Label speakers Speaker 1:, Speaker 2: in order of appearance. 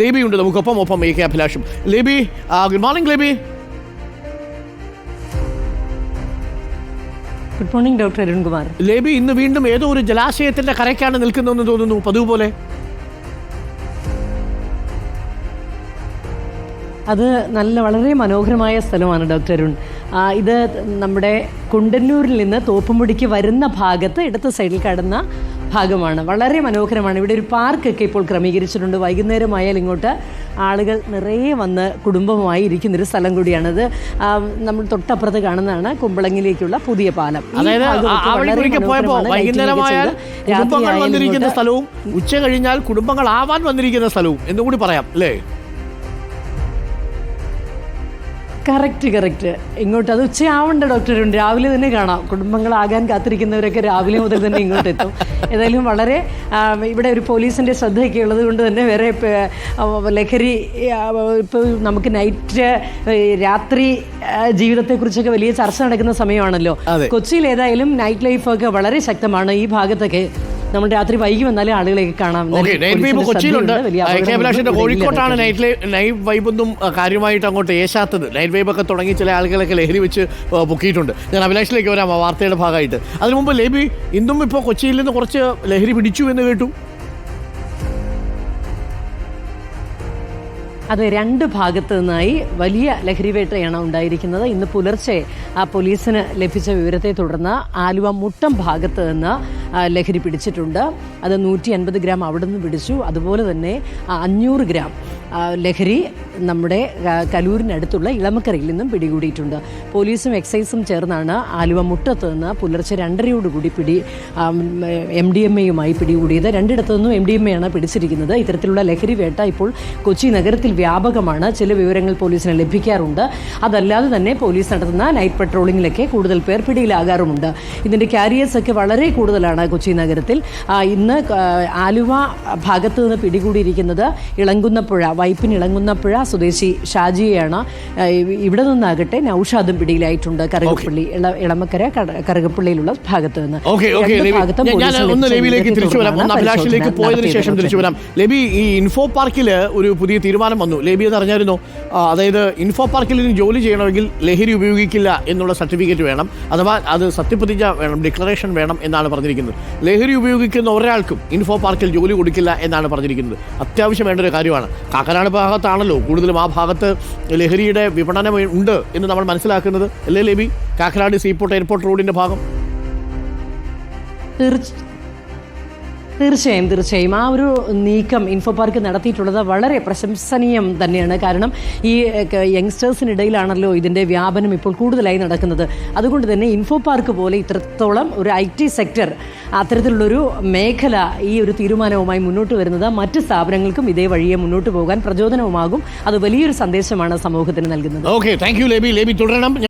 Speaker 1: ലേബി ഉണ്ട് നമുക്കൊപ്പം ഒപ്പം A K അഭിലാഷും. Leby good morning Leby.
Speaker 2: Good morning doctor Arunkumar.
Speaker 1: Leby ഇന്ന് വീണ്ടും ഏതോ ഒരു ജലാശയത്തിന്റെ കരയ്ക്കാണ് നിൽക്കുന്നതെന്ന് തോന്നുന്നു. പതിവ് പോലെ
Speaker 2: അത് നല്ല വളരെ മനോഹരമായ സ്ഥലമാണ് ഡോക്ടർ അരുൺ. ഇത് നമ്മുടെ കുണ്ടന്നൂരിൽ നിന്ന് തോപ്പുമുടിക്ക് വരുന്ന ഭാഗത്ത് ഇടത്ത് സൈഡിൽ കടന്ന ഭാഗമാണ്. വളരെ മനോഹരമാണ്. ഇവിടെ ഒരു പാർക്കൊക്കെ ഇപ്പോൾ ക്രമീകരിച്ചിട്ടുണ്ട്. വൈകുന്നേരമായാൽ ഇങ്ങോട്ട് ആളുകൾ നിറയെ വന്ന് കുടുംബമായി ഇരിക്കുന്നൊരു സ്ഥലം കൂടിയാണത്. നമ്മൾ തൊട്ടപ്പുറത്ത് കാണുന്നതാണ് കുമ്പളങ്ങിലേക്കുള്ള പുതിയ പാലം.
Speaker 1: സ്ഥലവും ഉച്ച കഴിഞ്ഞാൽ കുടുംബങ്ങൾ ആവാൻ വന്നിരിക്കുന്ന സ്ഥലവും എന്നുകൂടി പറയാം അല്ലേ?
Speaker 2: കറക്റ്റ് കറക്റ്റ് ഇങ്ങോട്ട് അത് ഉച്ചയാവേണ്ട ഡോക്ടറുണ്ട് രാവിലെ തന്നെ കാണാം. കുടുംബങ്ങളാകാൻ കാത്തിരിക്കുന്നവരൊക്കെ രാവിലെ മുതൽ തന്നെ ഇങ്ങോട്ട് എത്തും ഏതായാലും വളരെ ഇവിടെ ഒരു പോലീസിന്റെ ശ്രദ്ധയൊക്കെ ഉള്ളത് കൊണ്ട് തന്നെ വേറെ ലഹരി ഇപ്പോൾ നമുക്ക് നൈറ്റ് രാത്രി ജീവിതത്തെക്കുറിച്ചൊക്കെ വലിയ ചർച്ച നടക്കുന്ന സമയമാണല്ലോ. കൊച്ചിയിൽ ഏതായാലും നൈറ്റ് ലൈഫൊക്കെ വളരെ ശക്തമാണ് ഈ ഭാഗത്തൊക്കെ. നമ്മൾ രാത്രി വൈകി വന്നാലേ ആളുകളെയൊക്കെ കാണാം.
Speaker 1: കൊച്ചിയിലുണ്ട്. കോഴിക്കോട്ടാണ്. നൈറ്റ് നൈറ്റ് വൈബൊന്നും കാര്യമായിട്ട് അങ്ങോട്ട് ഏശാത്തത്. നൈറ്റ് വൈബ് ഒക്കെ തുടങ്ങി ചില ആളുകളൊക്കെ ലഹരി വെച്ച് പൊക്കിയിട്ടുണ്ട്. ഞാൻ അഭിലാഷിലേക്ക് വരാം ആ വാർത്തയുടെ ഭാഗമായിട്ട്. അതിനു മുമ്പ് ലേബി ഇന്നും ഇപ്പോൾ കൊച്ചിയിൽ നിന്ന് കുറച്ച് ലഹരി പിടിച്ചു എന്ന് കേട്ടു.
Speaker 2: അതെ രണ്ട് ഭാഗത്തു നിന്നായി വലിയ ലഹരിവേട്ടയാണ് ഉണ്ടായിരിക്കുന്നത്. ഇന്ന് പുലർച്ചെ ആ പോലീസിന് ലഭിച്ച വിവരത്തെ തുടർന്ന് ആലുവ മുട്ടം ഭാഗത്ത് നിന്ന് ലഹരി പിടിച്ചിട്ടുണ്ട്. അത് നൂറ്റി അൻപത് ഗ്രാം അവിടെ നിന്ന് പിടിച്ചു. അതുപോലെ തന്നെ അഞ്ഞൂറ് ഗ്രാം ലഹരി നമ്മുടെ കലൂരിനടുത്തുള്ള ഇളമക്കരയിൽ നിന്നും പിടികൂടിയിട്ടുണ്ട്. പോലീസും എക്സൈസും ചേർന്നാണ് ആലുവ മുട്ടത്ത് നിന്ന് പുലർച്ചെ രണ്ടരയോടുകൂടി പിടി എം ഡി എം എയുമായി പിടികൂടിയത്. രണ്ടിടത്തു നിന്നും എം ഡി എം എ ആണ് പിടിച്ചിരിക്കുന്നത്. ഇത്തരത്തിലുള്ള ലഹരി വേട്ട ഇപ്പോൾ കൊച്ചി നഗരത്തിൽ വ്യാപകമാണ്. ചില വിവരങ്ങൾ പോലീസിന് ലഭിക്കാറുണ്ട്. അതല്ലാതെ തന്നെ പോലീസ് നടത്തുന്ന നൈറ്റ് പട്രോളിങ്ങിലൊക്കെ കൂടുതൽ പേർ പിടിയിലാകാറുമുണ്ട്. ഇതിന്റെ ക്യാരിയേഴ്സൊക്കെ വളരെ കൂടുതലാണ്. കൊച്ചി നഗരത്തിൽ. ഇന്ന് ആലുവ ഭാഗത്ത് നിന്ന് പിടികൂടിയിരിക്കുന്നത് ഇളങ്കുന്നപ്പുഴ വൈപ്പിൻ ഇളങ്കുന്നപ്പുഴ സ്വദേശി ഷാജിയെയാണ്. ഇവിടെ നിന്നാകട്ടെ നൌഷാദും പിടിയിലായിട്ടുണ്ട് കറുകപ്പള്ളി ഇളമക്കര കറുകപ്പള്ളിയിലുള്ള ഭാഗത്ത് നിന്ന്.
Speaker 1: അഭിലാഷിലേക്ക് പോയതിനു ശേഷം തിരിച്ചു വരാം. ലേബി ഈ ഇൻഫോ പാർക്കിൽ ഒരു പുതിയ തീരുമാനം വന്നു. ലബി എന്ന് അറിഞ്ഞായിരുന്നു അതായത് ഇൻഫോ പാർക്കിൽ ഇനി ജോലി ചെയ്യണമെങ്കിൽ ലഹരി ഉപയോഗിക്കില്ല എന്നുള്ള സർട്ടിഫിക്കറ്റ് വേണം അഥവാ അത് സത്യപ്രതിജ്ഞ വേണം ഡിക്ലറേഷൻ വേണം എന്നാണ് പറഞ്ഞിരിക്കുന്നത്. ലഹരി ഉപയോഗിക്കുന്ന ഒരാൾക്കും ഇൻഫോ പാർക്കിൽ ജോലി കൊടുക്കില്ല എന്നാണ് പറഞ്ഞിരിക്കുന്നത്. അത്യാവശ്യം വേണ്ട ഒരു കാര്യമാണ്. കാക്കനാട് ഭാഗത്താണല്ലോ കൂടുതലും ആ ഭാഗത്ത് ലഹരിയുടെ വിപണനം ഉണ്ട് എന്ന് നമ്മൾ മനസ്സിലാക്കുന്നത്. അല്ലേ ലബി? കാക്കനാട് സീപോർട്ട് എയർപോർട്ട് റോഡിന്റെ ഭാഗം.
Speaker 2: തീർച്ചയായും തീർച്ചയായും. ആ ഒരു നീക്കം ഇൻഫോ പാർക്ക് നടത്തിയിട്ടുള്ളത് വളരെ പ്രശംസനീയം തന്നെയാണ്. കാരണം ഈ യങ്സ്റ്റേഴ്സിനിടയിലാണല്ലോ ഇതിന്റെ വ്യാപനം ഇപ്പോൾ കൂടുതലായി നടക്കുന്നത്. അതുകൊണ്ട് തന്നെ ഇൻഫോ പാർക്ക് പോലെ ഇത്രത്തോളം ഒരു ഐ ടി സെക്ടർ അത്തരത്തിലുള്ളൊരു മേഖല ഈ ഒരു തീരുമാനവുമായി മുന്നോട്ട് വരുന്നത് മറ്റ് സ്ഥാപനങ്ങൾക്കും ഇതേ വഴിയെ മുന്നോട്ട് പോകാൻ പ്രചോദനവുമാകും. അത് വലിയൊരു സന്ദേശമാണ് സമൂഹത്തിന് നൽകുന്നത്.
Speaker 1: Okay thank you Leby Leby തുടരണം.